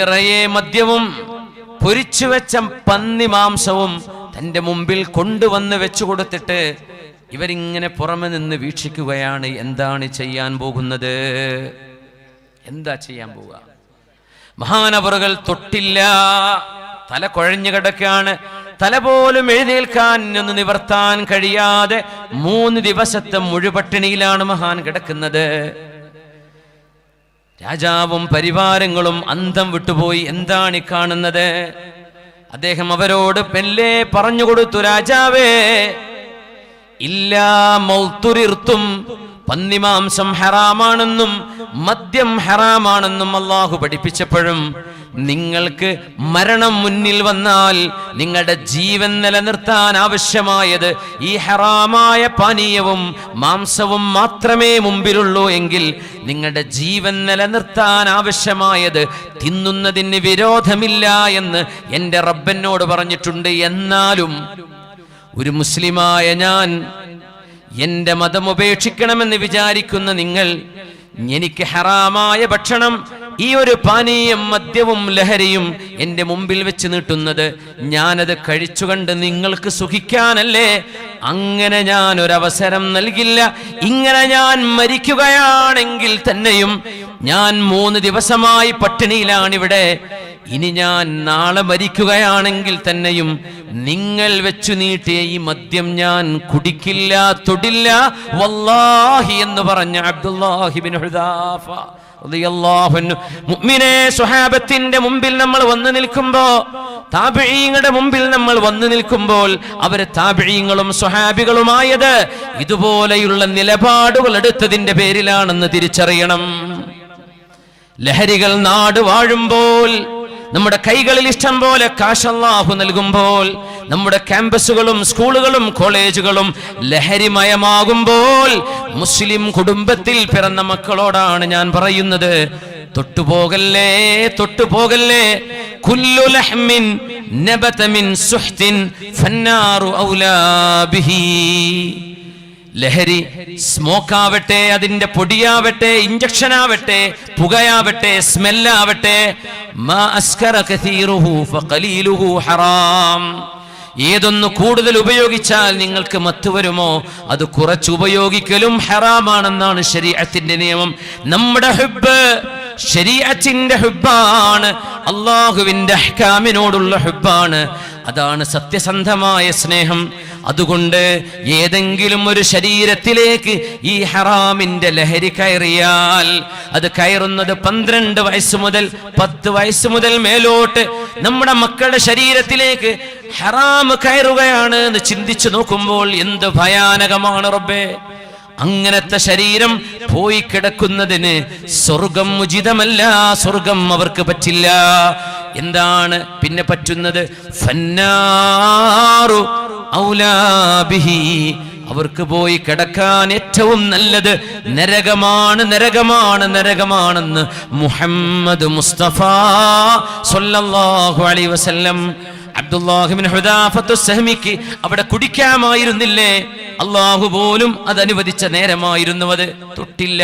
നിറയെ മദ്യവും പൊരിച്ചു വെച്ച പന്നി മാംസവും തന്റെ മുമ്പിൽ കൊണ്ടുവന്ന് വെച്ചു കൊടുത്തിട്ട് ഇവരിങ്ങനെ പുറമെ നിന്ന് വീക്ഷിക്കുകയാണ്. എന്താണ് ചെയ്യാൻ പോകുന്നത്? എന്താ ചെയ്യാൻ പോവുക? മഹാനവറുകൾ തൊട്ടില്ല. തല കുഴഞ്ഞു കിടക്കാണ് തല പോലും എഴുന്നേൽക്കാൻ ഒന്ന് നിവർത്താൻ കഴിയാതെ മൂന്ന് ദിവസത്തെ മുഴുപട്ടിണിയിലാണ് മഹാൻ കിടക്കുന്നത്. രാജാവും പരിവാരങ്ങളും അന്തം വിട്ടുപോയി എന്താണ് ഈ കാണുന്നത്? അദ്ദേഹം അവരോട് പെല്ലേ പറഞ്ഞു കൊടുത്തു രാജാവേ ഇല്ലാ പന്നിമാംസം ഹറാമാണെന്നും മദ്യം ഹറാമാണെന്നും അള്ളാഹു പഠിപ്പിച്ചപ്പോഴും നിങ്ങൾക്ക് മരണം മുന്നിൽ വന്നാൽ നിങ്ങളുടെ ജീവൻ നിലനിർത്താൻ ആവശ്യമായത് ഈ ഹറാമായ പാനീയവും മാംസവും മാത്രമേ മുമ്പിലുള്ളൂ എങ്കിൽ നിങ്ങളുടെ ജീവൻ നിലനിർത്താൻ ആവശ്യമായത് തിന്നുന്നതിന് വിരോധമില്ല എന്ന് എന്റെ റബ്ബനോട് പറഞ്ഞിട്ടുണ്ട്. എന്നാലും ഒരു മുസ്ലിമായ ഞാൻ എന്റെ മതം ഉപേക്ഷിക്കണമെന്ന് വിചാരിക്കുന്ന നിങ്ങൾ എനിക്ക് ഹറാമായ ഭക്ഷണം ഈ ഒരു പാനീയം മദ്യവും ലഹരിയും എന്റെ മുമ്പിൽ വെച്ച് നീട്ടുന്നത് ഞാനത് കഴിച്ചുകൊണ്ട് നിങ്ങൾക്ക് സുഖിക്കാനല്ലേ? അങ്ങനെ ഞാൻ ഒരവസരം നൽകില്ല. ഇങ്ങനെ ഞാൻ മരിക്കുകയാണെങ്കിൽ തന്നെയും ഞാൻ മൂന്ന് ദിവസമായി പട്ടിണിയിലാണിവിടെ. ഇനി ഞാൻ നാളെ മരിക്കുകയാണെങ്കിൽ തന്നെയും നിങ്ങൾ വെച്ചു നീട്ടിയ ഈ മദ്യം ഞാൻ കുടിക്കില്ല തൊടില്ല. വല്ലാഹി എന്ന് പറഞ്ഞ അബ്ദുല്ലാഹിബിൻ ഹുദാഫ. സ്വഹാബത്തിന്റെ മുമ്പിൽ നമ്മൾ വന്നു നിൽക്കുമ്പോ താബിഈങ്ങളുടെ മുമ്പിൽ നമ്മൾ വന്നു നിൽക്കുമ്പോൾ അവർ താബിഈങ്ങളും സ്വഹാബികളുമായത് ഇതുപോലെയുള്ള നിലപാടുകൾ എടുത്തതിന്റെ പേരിലാണെന്ന് തിരിച്ചറിയണം. ലഹരികൾ നാട് വാഴുമ്പോൾ നമ്മുടെ കൈകളിൽ ഇഷ്ടം പോലെ കാശല്ലാഹു നൽകുമ്പോൾ നമ്മുടെ ക്യാമ്പസുകളും സ്കൂളുകളും കോളേജുകളും ലഹരിമയമാകുമ്പോൾ മുസ്ലിം കുടുംബത്തിൽ പിറന്ന മക്കളോടാണ് ഞാൻ പറയുന്നത് തൊട്ടുപോകല്ലേ തൊട്ടുപോകല്ലേ കുല്ലു ലഹ്മിൻ നബതമിൻ സുഹ്തിൻ ഫന്നാറു ഔലാ ബിഹി. ലഹരി സ്മോക്ക് ആവട്ടെ അതിന്റെ പൊടിയാവട്ടെ ഇഞ്ചക്ഷൻ ആവട്ടെ പുകയാവട്ടെ സ്മെല്ലാവട്ടെ. ഹറാം. ഏതൊന്ന് കൂടുതൽ ഉപയോഗിച്ചാൽ നിങ്ങൾക്ക് മത്ത് വരുമോ? അത് കുറച്ച് ഉപയോഗിക്കലും ഹറാമാണെന്നാണ് ശരീഅത്തിന്റെ നിയമം. നമ്മുടെ ഹുബ് ശരീരത്തിന്റെ ഹുബാണ് അള്ളാഹുവിന്റെ അഹ്കാമിനോടുള്ള ഹുബാണ് അതാണ് സത്യസന്ധമായ സ്നേഹം. അതുകൊണ്ട് ഏതെങ്കിലും ഒരു ശരീരത്തിലേക്ക് ഈ ഹറാമിന്റെ ലഹരി കയറിയാൽ അത് കയറുന്നത് പന്ത്രണ്ട് വയസ്സ് മുതൽ പത്ത് വയസ്സ് മുതൽ മേലോട്ട് നമ്മുടെ മക്കളുടെ ശരീരത്തിലേക്ക് ഹറാം കയറുകയാണ് എന്ന് ചിന്തിച്ചു നോക്കുമ്പോൾ എന്ത് ഭയാനകമാണ് റബ്ബേ. അങ്ങനത്തെ ശരീരം പോയി കിടക്കുന്നതിന് സ്വർഗം ഉചിതമല്ല സ്വർഗം അവർക്ക് പറ്റില്ല. എന്താണ് പിന്നെ പറ്റുന്നത്? ഫന്നാറു അവർക്ക് പോയി കിടക്കാൻ ഏറ്റവും നല്ലത് നരകമാണ് നരകമാണ് നരകമാണെന്ന് മുഹമ്മദ് മുസ്തഫ സല്ലല്ലാഹു അലൈഹി വസല്ലം അബ്ദുല്ലാഹിബിൻ ഹുദാഫത്തു അവിടെ കുടിക്കാമായിരുന്നില്ലേ? അള്ളാഹു പോലും അത് അനുവദിച്ച നേരമായിരുന്നു അത്. തൊട്ടില്ല.